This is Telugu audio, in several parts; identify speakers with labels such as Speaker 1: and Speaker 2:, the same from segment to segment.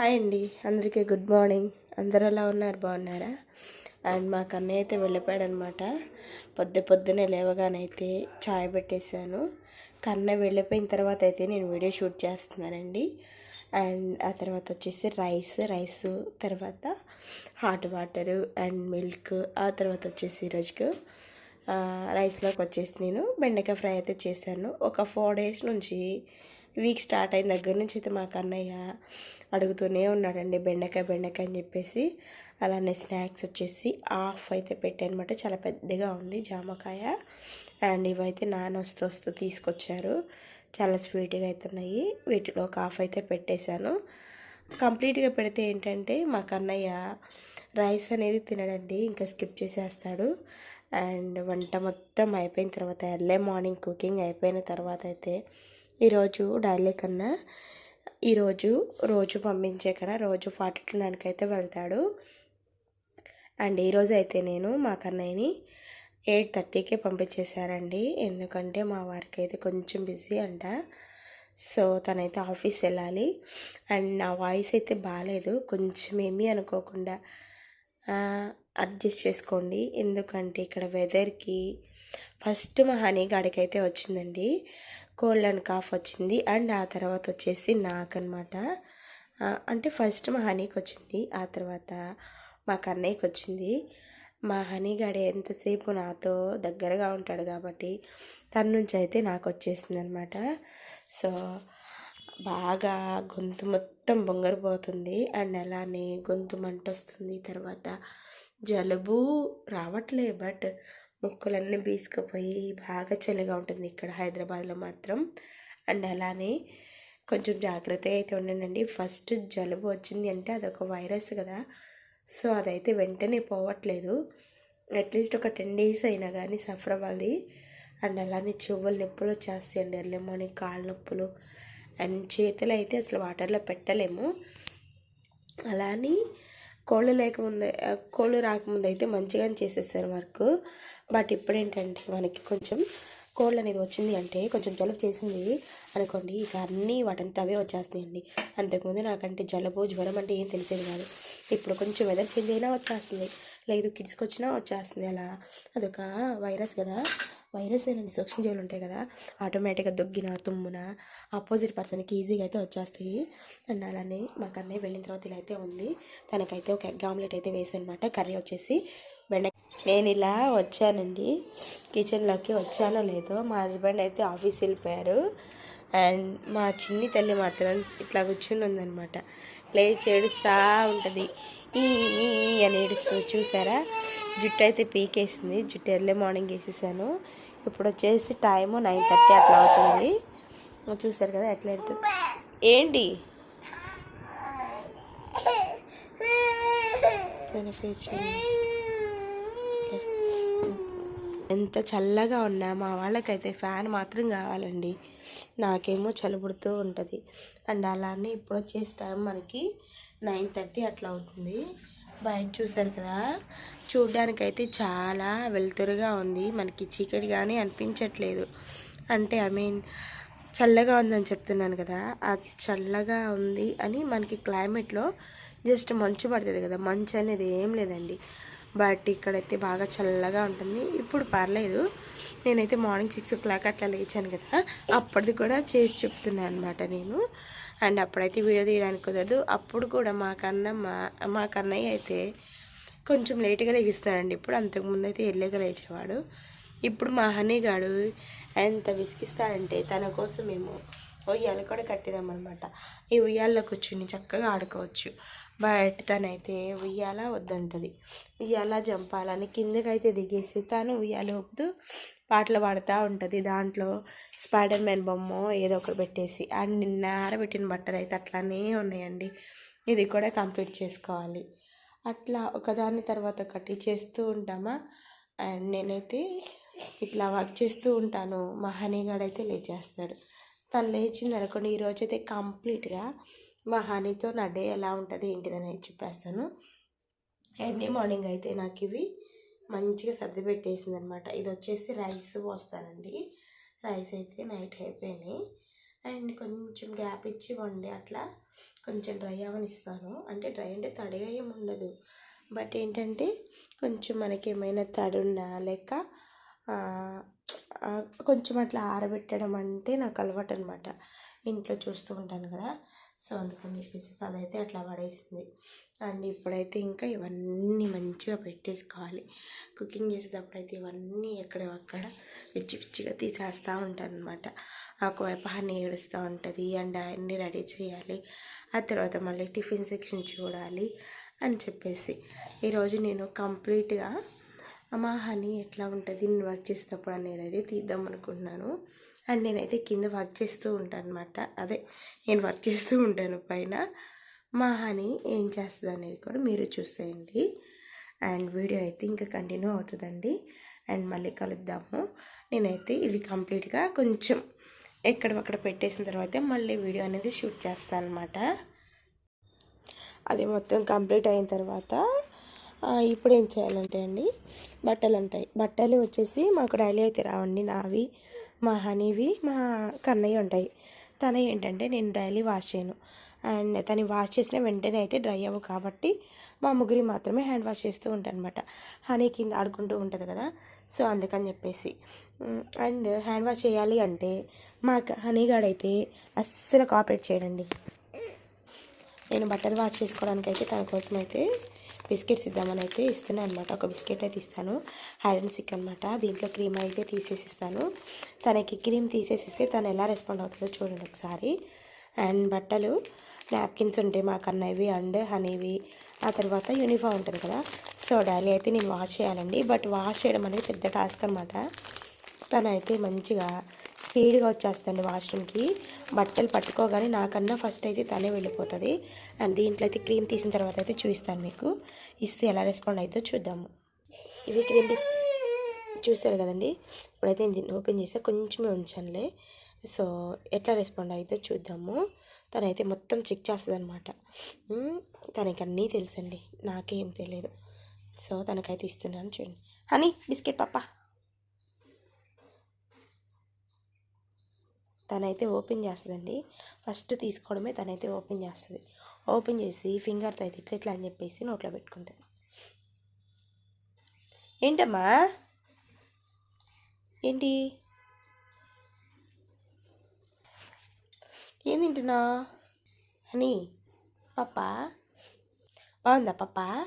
Speaker 1: హాయ్ అండి. అందరికీ గుడ్ మార్నింగ్. అందరు ఎలా ఉన్నారు? బాగున్నారా? అండ్ మా కన్నయ్య అయితే వెళ్ళిపోయాడు అనమాట పొద్దు పొద్దునే లేవగానైతే చాయ్ పెట్టేశాను. కన్నయ్య వెళ్ళిపోయిన తర్వాత అయితే నేను వీడియో షూట్ చేస్తున్నానండి. అండ్ ఆ తర్వాత వచ్చేసి రైస్ రైస్ తర్వాత హాట్ వాటరు అండ్ మిల్క్ ఆ తర్వాత వచ్చేసి ఈరోజుకు రైస్లోకి వచ్చేసి నేను బెండకాయ ఫ్రై అయితే చేశాను. ఒక ఫోర్ డేస్ నుంచి వీక్ స్టార్ట్ అయిన దగ్గర నుంచి అయితే మాకు అన్నయ్య అడుగుతూనే ఉన్నాడండి బెండకాయ బెండకాయ అని చెప్పేసి. అలానే స్నాక్స్ వచ్చేసి ఆఫ్ అయితే పెట్టానమాట చాలా పెద్దగా ఉంది జామకాయ. అండ్ ఇవైతే నాన్న వస్తూ వస్తూ తీసుకొచ్చారు. చాలా స్వీట్గా అయితే ఉన్నాయి. వీటిలో ఒక హాఫ్ అయితే పెట్టేశాను. కంప్లీట్గా పెడితే ఏంటంటే మా కన్నయ్య రైస్ అనేది తినడండి ఇంకా స్కిప్ చేసేస్తాడు. అండ్ వంట మొత్తం అయిపోయిన తర్వాత ఎర్లీ మార్నింగ్ కుకింగ్ అయిపోయిన తర్వాత అయితే ఈరోజు డైలీ కన్నా ఈరోజు రోజు పంపించే కన్నా రోజు ఫార్టీ టూ నైన్కి వెళ్తాడు. అండ్ ఈరోజు అయితే నేను మా కన్నయ్యని ఎయిట్ థర్టీకే పంపించేశారండి. ఎందుకంటే మా వారికి అయితే కొంచెం బిజీ అంట. సో తనైతే ఆఫీస్ వెళ్ళాలి. అండ్ నా వాయిస్ అయితే బాగాలేదు కొంచెం ఏమీ అనుకోకుండా అడ్జస్ట్ చేసుకోండి. ఎందుకంటే ఇక్కడ వెదర్కి ఫస్ట్ మా హనీ గాడికైతే వచ్చిందండి. కోల్డ్ అండ్ కాఫ్ వచ్చింది అండ్ ఆ తర్వాత వచ్చేసి నాకనమాట అంటే ఫస్ట్ మా హనీకి వచ్చింది ఆ తర్వాత మా కన్నయ్యకి వచ్చింది. మా హనీ గాడి ఎంతసేపు నాతో దగ్గరగా ఉంటాడు కాబట్టి తన నుంచి అయితే నాకు వచ్చేసింది అనమాట సో బాగా గొంతు మొత్తం బొంగరిపోతుంది అండ్ అలానే గొంతు మంట వస్తుంది తర్వాత జలుబు రావట్లే బట్ ముక్కలన్నీ బీసుకుపోయి బాగా చలిగా ఉంటుంది ఇక్కడ హైదరాబాద్లో మాత్రం. అండ్ అలానే కొంచెం జాగ్రత్తగా అయితే ఉండండి ఫస్ట్ జలుబు వచ్చింది అంటే అదొక వైరస్ కదా. సో అదైతే వెంటనే పోవట్లేదు. అట్లీస్ట్ ఒక టెన్ డేస్ అయినా కానీ సఫర్ అవ్వాలి. అండ్ అలానే చెవులు నొప్పులు వచ్చేస్తాయండి. ఎర్లీ మార్నింగ్ కాళ్ళ నొప్పులు అండ్ చేతులు అయితే అసలు వాటర్లో పెట్టలేము. అలానే కోళ్ళు లేకముందు కోళ్ళు రాకముందు అయితే మంచిగానే చేసేసారు వర్క్. బట్ ఇప్పుడు ఏంటంటే మనకి కొంచెం కోల్డ్ అనేది వచ్చింది అంటే కొంచెం జలుబు చేసింది అనుకోండి ఇక అన్నీ వాటంతా అవే వచ్చేస్తాయండి. అంతకుముందు నాకంటే జలుబు జ్వరం అంటే ఏం తెలిసేది కాదు. ఇప్పుడు కొంచెం వెదర్ చేంజ్ అయినా వచ్చేస్తుంది. లేదు కిడ్స్కి వచ్చినా వచ్చేస్తుంది అలా. అదొక వైరస్ కదా. వైరస్ ఏనండి సూక్ష్మజీవులు ఉంటాయి కదా. ఆటోమేటిక్గా దొగ్గిన తుమ్మున ఆపోజిట్ పర్సన్కి ఈజీగా అయితే వచ్చేస్తాయి. అండ్ అలానే మా కన్నయ్య వెళ్ళిన తర్వాత ఇలా అయితే ఉంది. తనకైతే ఒక ఎగ్ ఆమ్లెట్ అయితే వేసానమాట కర్రీ వచ్చేసి బెండ నేను ఇలా వచ్చానండి. కిచెన్లోకి వచ్చానో లేదో మా హస్బెండ్ అయితే ఆఫీస్ వెళ్ళిపోయారు. అండ్ మా చిన్ని తల్లి మాత్రం ఇట్లా కూర్చుని ఉందనమాట లేచి ఏడుస్తూ ఉంటుంది. ఈ అని ఏడుస్తుంది చూసారా? జుట్టు అయితే పీకేసింది. జుట్టు ఎర్లీ మార్నింగ్ వేసేసాను. ఇప్పుడు వచ్చేసి టైము నైన్ థర్టీ అట్లా అవుతుంది. చూసారు కదా ఎట్లా అవుతుంది ఏంటి? ఫేస్ చూడండి. ఎంత చల్లగా ఉన్నా మా వాళ్ళకైతే ఫ్యాన్ మాత్రం కావాలండి. నాకేమో చలిపుడుతూ ఉంటుంది. అండ్ అలానే ఇప్పుడు వచ్చేసి టైం మనకి నైన్ థర్టీ అట్లా అవుతుంది. బయట చూసారు కదా చూడ్డానికైతే చాలా వెలుతురుగా ఉంది. మనకి చీకటి కానీ అనిపించట్లేదు. అంటే ఐ మీన్ చల్లగా ఉందని చెప్తున్నాను కదా ఆ చల్లగా ఉంది అని మనకి క్లైమేట్లో జస్ట్ మంచు పడుతుంది కదా. మంచు అనేది ఏం లేదండి. బట్ ఇక్కడైతే బాగా చల్లగా ఉంటుంది. ఇప్పుడు పర్లేదు. నేనైతే మార్నింగ్ సిక్స్ ఓ క్లాక్ అట్లా లేచాను కదా. అప్పటిది కూడా చేసి చెప్తున్నాను అనమాట నేను. అండ్ అప్పుడైతే వీడియో తీయడానికి కుదరదు. అప్పుడు కూడా మా కన్న మా కన్నయ్య అయితే కొంచెం లేట్గా లెగిస్తాడండి. ఇప్పుడు అంతకుముందు అయితే ఎర్లీగా లేచేవాడు. ఇప్పుడు మా హనీగాడు ఎంత విసిగిస్తాడంటే తన కోసం మేము ఉయ్యాల కూడా కట్టినామన్నమాట. ఈ ఉయ్యాల్లో కూర్చుని చక్కగా ఆడుకోవచ్చు. బట్ తనైతే ఉయ్యాల వద్దంటది. ఉయ్యాల జంపాలని కిందకైతే దిగేసి తను ఉయ్యాల ఊపుతూ పాటలు పాడుతూ ఉంటుంది. దాంట్లో స్పైడర్ మ్యాన్ బొమ్మ ఏదో ఒకటి పెట్టేసి అండ్ నిన్న ఆరబెట్టిన బట్టలు అయితే అట్లానే ఉన్నాయండి. ఇది కూడా కంప్లీట్ చేసుకోవాలి. అట్లా ఒకదాని తర్వాత ఒకటి చేస్తూ ఉంటామా? అండ్ నేనైతే ఇట్లా వర్క్ చేస్తూ ఉంటాను. మా హనీగాడైతే లేచేస్తాడు. తను లేచింది అనుకోండి ఈరోజు అయితే కంప్లీట్గా మా హనీతో నా డే ఎలా ఉంటుంది ఏంటిదని చెప్పేస్తాను. ఎర్లీ మార్నింగ్ అయితే నాకు ఇవి మంచిగా సర్ది పెట్టేసింది అనమాట ఇది వచ్చేసి రైస్ పోస్తానండి. రైస్ అయితే నైట్ అయిపోయినాయి. అండ్ కొంచెం గ్యాప్ ఇచ్చి వండి అట్లా కొంచెం డ్రై అవనిస్తాను. అంటే డ్రై అంటే తడిగా ఏమి ఉండదు. బట్ ఏంటంటే కొంచెం మనకి ఏమైనా తడుండా లేక కొంచెం అట్లా ఆరబెట్టడం అంటే నాకు అలవాటు అనమాట ఇంట్లో చూస్తూ ఉంటాను కదా. సో అందుకని చెప్పేసి అదైతే అట్లా పడేసింది. అండ్ ఇప్పుడైతే ఇంకా ఇవన్నీ మంచిగా పెట్టేసుకోవాలి కుకింగ్ చేసేటప్పుడు అయితే ఇవన్నీ ఎక్కడ అక్కడ పిచ్చి పిచ్చిగా తీసేస్తూ ఉంటాను అనమాట ఒకవైపు హనీ ఏడుస్తూ ఉంటుంది అండ్ అన్నీ రెడీ చేయాలి. ఆ తర్వాత మళ్ళీ టిఫిన్ సెక్షన్ చూడాలి అని చెప్పేసి. ఈరోజు నేను కంప్లీట్గా మా హనీ ఎట్లా ఉంటుంది నేను వర్క్ చేసేటప్పుడు అనేది అయితే తీద్దాం అనుకుంటున్నాను. అండ్ నేనైతే కింద వర్క్ చేస్తూ ఉంటాను అనమాట అదే నేను వర్క్ చేస్తూ ఉంటాను పైన. మా హనీ ఏం చేస్తుంది అనేది కూడా మీరు చూసేయండి. అండ్ వీడియో అయితే ఇంకా కంటిన్యూ అవుతుందండి. అండ్ మళ్ళీ కలుద్దాము. నేనైతే ఇవి కంప్లీట్గా కొంచెం ఎక్కడక్కడ పెట్టేసిన తర్వాత మళ్ళీ వీడియో అనేది షూట్ చేస్తాను అనమాట అది మొత్తం కంప్లీట్ అయిన తర్వాత ఇప్పుడు ఏం చేయాలంటే అండి బట్టలు ఉంటాయి బట్టలు వచ్చేసి మాకు డైలీ అయితే రావండి నావి. మా హనీవి మా కన్నయ్య ఉంటాయి. తన ఏంటంటే నేను డైలీ వాష్ చేయను. అండ్ తను వాష్ చేసిన వెంటనే అయితే డ్రై అవ్వవు కాబట్టి మా ముగ్గురి మాత్రమే హ్యాండ్ వాష్ చేస్తూ ఉంటానమాట హనీ కింద ఆడుకుంటూ ఉంటుంది కదా సో అందుకని చెప్పేసి. అండ్ హ్యాండ్ వాష్ చేయాలి అంటే మా హనీగాడైతే అస్సలు కాపరేట్ చేయడండి. నేను బట్టలు వాష్ చేసుకోవడానికి అయితే తన కోసం అయితే బిస్కెట్స్ ఇద్దామని అయితే ఇస్తున్నాను అనమాట ఒక బిస్కెట్ అయితే ఇస్తాను. హైడ్ అండ్ సిక్ అనమాట దీంట్లో క్రీమ్ అయితే తీసేసి ఇస్తాను తనకి క్రీమ్ తీసేసిస్తే తను ఎలా రెస్పాండ్ అవుతుందో చూడండి ఒకసారి. అండ్ బట్టలు. నాప్కిన్స్ ఉంటాయి మాకన్నవి అండ్ హనీవి. ఆ తర్వాత యూనిఫామ్ ఉంటుంది కదా. సో డైలీ అయితే నేను వాష్ చేయాలండి. బట్ వాష్ చేయడం అనేది పెద్ద టాస్క్ అనమాట తనైతే మంచిగా స్పీడ్గా వచ్చేస్తుంది వాష్రూమ్కి. బట్టలు పట్టుకోగానే నాకన్నా ఫస్ట్ అయితే తనే వెళ్ళిపోతుంది. అండ్ దీంట్లో అయితే క్రీమ్ తీసిన తర్వాత అయితే చూపిస్తాను మీకు. ఇస్తే ఎలా రెస్పాండ్ అవుతుందో చూద్దాము. ఇవి క్రీమ్ తీసి చూస్తారు కదండి? ఇప్పుడైతే నేను దీన్ని ఓపెన్ చేస్తే కొంచెమే ఉంచానులే. సో ఎట్లా రెస్పాండ్ అవుతుందో చూద్దాము. తనైతే మొత్తం చెక్ చేస్తుంది అనమాట తనకి అన్నీ తెలుసండి. నాకేం తెలియదు సో తనకైతే ఇస్తున్నాను చూడండి. హనీ బిస్కెట్ పాప. తనైతే ఓపెన్ చేస్తుందండి. ఫస్ట్ తీసుకోవడమే తనైతే ఓపెన్ చేస్తుంది. ఓపెన్ చేసి ఫింగర్తో అయితే ఇట్లా ఇట్లా అని చెప్పేసి నోట్లో పెట్టుకుంటుంది. ఏంటమ్మా? ఏంటి? ఏం తింటున్నా? అని పప్ప? బాగుందా పప్ప?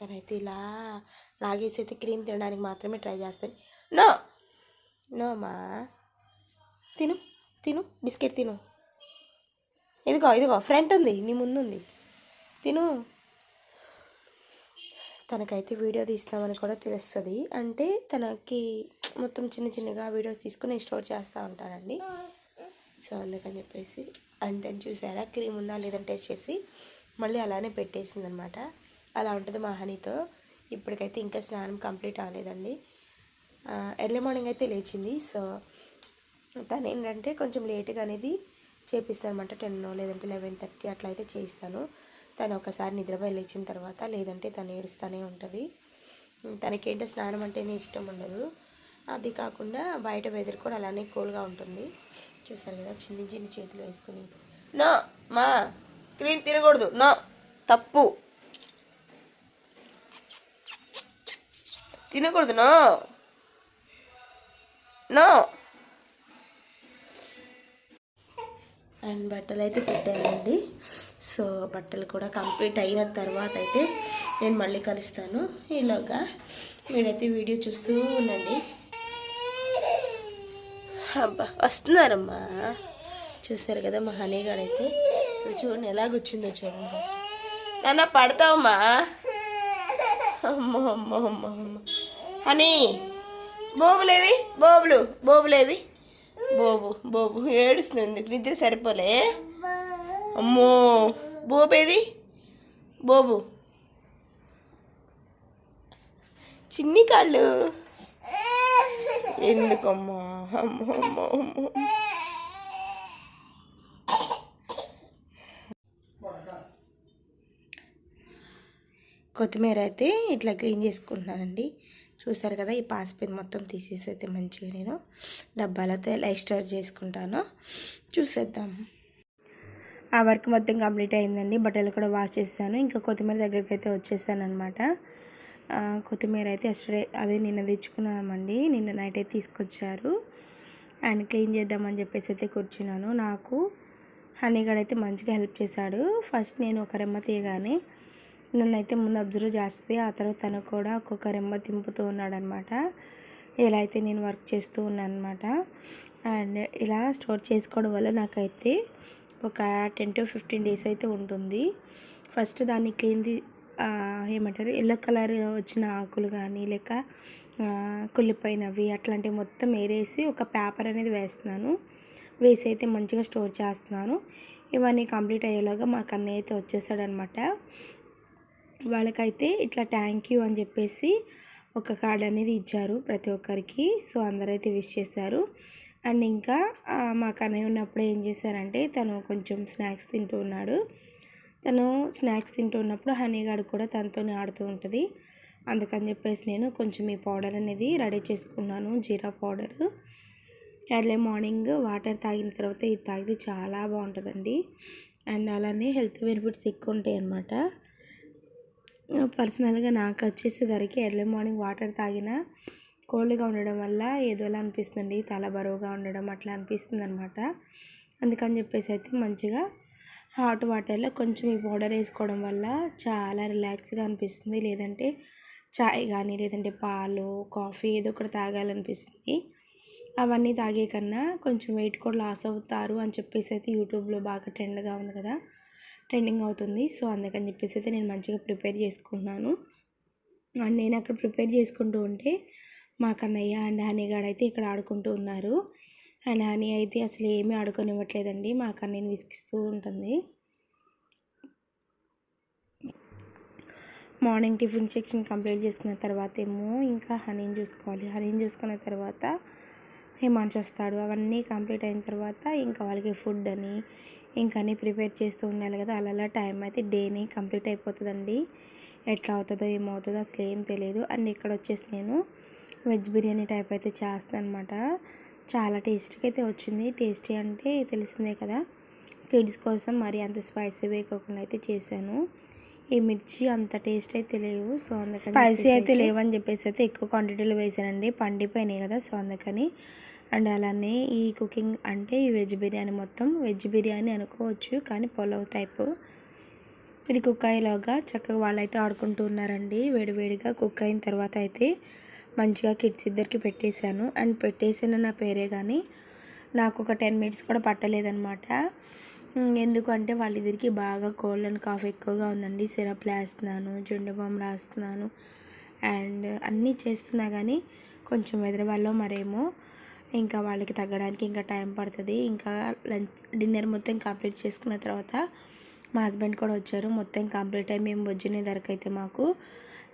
Speaker 1: తనైతే ఇలా లాగేసి అయితే క్రీమ్ తినడానికి మాత్రమే ట్రై చేస్తుంది. నో! నోమా తిను తిను బిస్కెట్ తిను. ఇదిగో ఇదిగో ఫ్రంట్ ఉంది నీ ముందు ఉంది తిను. తనకైతే వీడియో తీస్తామని కూడా తెలుస్తుంది. అంటే తనకి మొత్తం చిన్న చిన్నగా వీడియోస్ తీసుకుని నేను స్టోర్ చేస్తూ ఉంటానండి సో అందుకని చెప్పేసి అండ్ దాన్ని చూసారా క్రీమ్ ఉందా లేదని టెస్ట్ చేసి మళ్ళీ అలానే పెట్టేసింది అనమాట అలా ఉంటుంది మా హనీతో. ఇప్పటికైతే ఇంకా స్నానం కంప్లీట్ అవ్వలేదండి. ఎర్లీ మార్నింగ్ అయితే లేచింది. సో తను ఏంటంటే కొంచెం లేట్గా అనేది చేపిస్తాను అనమాట టెన్ లేదంటే లెవెన్ థర్టీ అట్లా అయితే చేయిస్తాను. తను ఒకసారి నిద్రపోయి లేచిన తర్వాత లేదంటే తను ఏడుస్తూనే ఉంటుంది. తనకేంటో స్నానం అంటేనే ఇష్టం ఉండదు. అది కాకుండా బయట వెదర్ కూడా అలానే కూల్గా ఉంటుంది. చూసారు కదా చిన్ని చిన్ని చేతులు వేసుకుని. నో మా క్రీమ్ తినకూడదు. నో తప్పు. తినకూడదు నో. నో అండ్ బట్టలు అయితే పెట్టానండి. సో బట్టలు కూడా కంప్లీట్ అయిన తర్వాత అయితే నేను మళ్ళీ కలుస్తాను. ఈలోగా మీరైతే వీడియో చూస్తూ ఉండండి. అబ్బా వస్తున్నారమ్మా. చూస్తారు కదా మా హనీగాడు అయితే ఇప్పుడు చూడండి ఎలా కూర్చుందో చూడండి ఫస్ట్ నాన్న పడతావమ్మా? అమ్మో అమ్మో అమ్మో అమ్మ. హనీ. బోబులేవి? బోబులు బోబులేవి? బోబు బోబు ఏడుస్తుంది నిద్ర సరిపోలే. అమ్మో బోబేది? బోబు. చిన్ని కాళ్ళు. ఎందుకమ్మా? అమ్మో అమ్మో అమ్మో. కొత్తిమీర అయితే ఇట్లా క్లీన్ చేసుకుంటున్నానండి.
Speaker 2: చూసారు కదా ఈ పాసిపోయింది మొత్తం తీసేసి అయితే మంచిగా నేను డబ్బాలతో ఎలా స్టోర్ చేసుకుంటానో. చూసేద్దాం. ఆ వర్క్ మొత్తం కంప్లీట్ అయిందండి. బట్టలు కూడా వాష్ చేస్తాను ఇంకా కొత్తిమీర దగ్గరికి అయితే వచ్చేసాను అనమాట కొత్తిమీర అయితే ఎస్టర్డే అదే నిన్న తెచ్చుకున్నామండి. నిన్న నైట్ అయితే తీసుకొచ్చారు. అండ్ క్లీన్ చేద్దామని చెప్పేసి అయితే కూర్చున్నాను. నాకు హనీగడ్ అయితే మంచిగా హెల్ప్ చేశాడు. ఫస్ట్ నేను ఒక రెమ్మ తీయగానే నన్నైతే ముందు అబ్జర్వ్ చేస్తే ఆ తర్వాత తను కూడా ఒక్కొక్క రెమ్మ తింపుతూ ఉన్నాడనమాట. ఇలా అయితే నేను వర్క్ చేస్తూ ఉన్నాను అనమాట అండ్ ఇలా స్టోర్ చేసుకోవడం వల్ల నాకైతే ఒక టెన్ టు ఫిఫ్టీన్ డేస్ అయితే ఉంటుంది. ఫస్ట్ దాన్ని క్లీన్ ఏమంటారు? ఎల్లో కలర్ వచ్చిన ఆకులు కానీ లేక కుళ్ళిపోయినవి అట్లాంటివి మొత్తం ఏరేసి ఒక పేపర్ అనేది వేస్తున్నాను. వేసి అయితే మంచిగా స్టోర్ చేస్తున్నాను. ఇవన్నీ కంప్లీట్ అయ్యేలాగా మా కన్నయ్య అయితే వచ్చేసాడనమాట. వాళ్ళకైతే ఇట్లా థ్యాంక్ యూ అని చెప్పేసి ఒక కార్డ్ అనేది ఇచ్చారు ప్రతి ఒక్కరికి. సో అందరైతే విష్ చేశారు. అండ్ ఇంకా మా కన్నయ్య ఉన్నప్పుడు ఏం చేశారంటే తను కొంచెం స్నాక్స్ తింటూ ఉన్నాడు. తను స్నాక్స్ తింటూ ఉన్నప్పుడు హనీగాడు కూడా తనతోనే ఆడుతూ ఉంటుంది. అందుకని చెప్పేసి నేను కొంచెం ఈ పౌడర్ అనేది రెడీ చేసుకున్నాను జీరా పౌడర్ ఎర్లీ మార్నింగ్ వాటర్ తాగిన తర్వాత ఇది తాగితే చాలా బాగుంటుందండి. అండ్ అలానే హెల్త్ బెనిఫిట్స్ ఎక్కువ ఉంటాయి అన్నమాట పర్సనల్గా నాకు వచ్చేసేసరికి ఎర్లీ మార్నింగ్ వాటర్ తాగిన కోల్డ్గా ఉండడం వల్ల ఏదోలా అనిపిస్తుంది తల బరువుగా ఉండడం అట్లా అనిపిస్తుంది అనమాట అందుకని చెప్పేసి అయితే మంచిగా హాట్ వాటర్లో కొంచెం ఈ పౌడర్ వేసుకోవడం వల్ల చాలా రిలాక్స్గా అనిపిస్తుంది. లేదంటే చాయ్ కానీ లేదంటే పాలు కాఫీ ఏదో ఒకటి తాగాలనిపిస్తుంది. అవన్నీ తాగే కన్నా కొంచెం వెయిట్ కూడా లాస్ అవుతారు అని చెప్పేసి అయితే యూట్యూబ్లో బాగా ట్రెండ్గా ఉంది కదా. ట్రెండింగ్ అవుతుంది. సో అందుకని చెప్పేసి అయితే నేను మంచిగా ప్రిపేర్ చేసుకుంటున్నాను. అండ్ నేను అక్కడ ప్రిపేర్ చేసుకుంటూ ఉంటే మా కన్నయ్య అండ్ హనీగాడు అయితే ఇక్కడ ఆడుకుంటూ ఉన్నారు. అండ్ హనీ అయితే అసలు ఏమీ ఆడుకోనివ్వట్లేదండి. మా కన్నయ్యని విసిగిస్తూ ఉంటుంది. మార్నింగ్ టిఫిన్ సెక్షన్ కంప్లీట్ చేసుకున్న తర్వాత ఏమో ఇంకా హనీని చూసుకోవాలి. హనీని చూసుకున్న తర్వాత హిమాంశు వస్తాడు. అవన్నీ కంప్లీట్ అయిన తర్వాత ఇంకా వాళ్ళకి ఫుడ్ అని ఇంకా అన్నీ ప్రిపేర్ చేస్తూ ఉండాలి కదా. అలా అలా టైం అయితే డేని కంప్లీట్ అయిపోతుందండి. ఎట్లా అవుతుందో ఏమవుతుందో అసలు ఏం తెలియదు అండ్ ఇక్కడ వచ్చేసి నేను వెజ్ బిర్యానీ టైప్ అయితే చేస్తాను అనమాట చాలా టేస్టీగా అయితే వచ్చింది. టేస్టీ అంటే తెలిసిందే కదా. కిడ్స్ కోసం మరి అంత స్పైసీ వేయకోకుండా అయితే చేశాను. ఈ మిర్చి అంత టేస్ట్ అయితే లేవు. సో అందుకని స్పైసీ అయితే లేవని చెప్పేసి అయితే ఎక్కువ క్వాంటిటీలో వేసానండి. పండిపోయినాయి కదా. సో అందుకని అండ్ అలానే ఈ కుకింగ్ అంటే ఈ వెజ్ బిర్యానీ మొత్తం వెజ్ బిర్యానీ అనుకోవచ్చు కానీ పొలవ్ టైపు. ఇది కుక్ అయ్యేలాగా చక్కగా వాళ్ళైతే ఆడుకుంటూ ఉన్నారండి. వేడివేడిగా కుక్ అయిన తర్వాత అయితే మంచిగా కిడ్స్ ఇద్దరికి పెట్టేశాను. అండ్ పెట్టేసిన నా పేరే కానీ నాకు ఒక టెన్ మినిట్స్ కూడా పట్టలేదనమాట ఎందుకంటే వాళ్ళిద్దరికి బాగా కోల్డ్ అండ్ కాఫ్ ఎక్కువగా ఉందండి. సిరప్ వేస్తున్నాను జుండు రాస్తున్నాను. అండ్ అన్నీ చేస్తున్నా కానీ కొంచెం హైదరాబాద్లో మరేమో ఇంకా వాళ్ళకి తగ్గడానికి ఇంకా టైం పడుతుంది. ఇంకా లంచ్ డిన్నర్ మొత్తం కంప్లీట్ చేసుకున్న తర్వాత మా హస్బెండ్ కూడా వచ్చారు. మొత్తం కంప్లీట్ అయ్యి మేము వచ్చిన ధరకు అయితే మాకు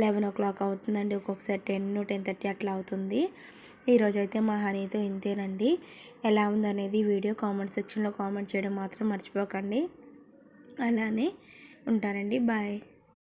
Speaker 2: లెవెన్ ఓ క్లాక్ అవుతుందండి. ఒక్కొక్కసారి టెన్ టెన్ థర్టీ అట్లా అవుతుంది. ఈరోజు అయితే మా హనీతో ఇంతేనండి. ఎలా ఉందనేది వీడియో కామెంట్ సెక్షన్లో కామెంట్ చేయడం మాత్రం మర్చిపోకండి. అలానే ఉంటానండి. బాయ్.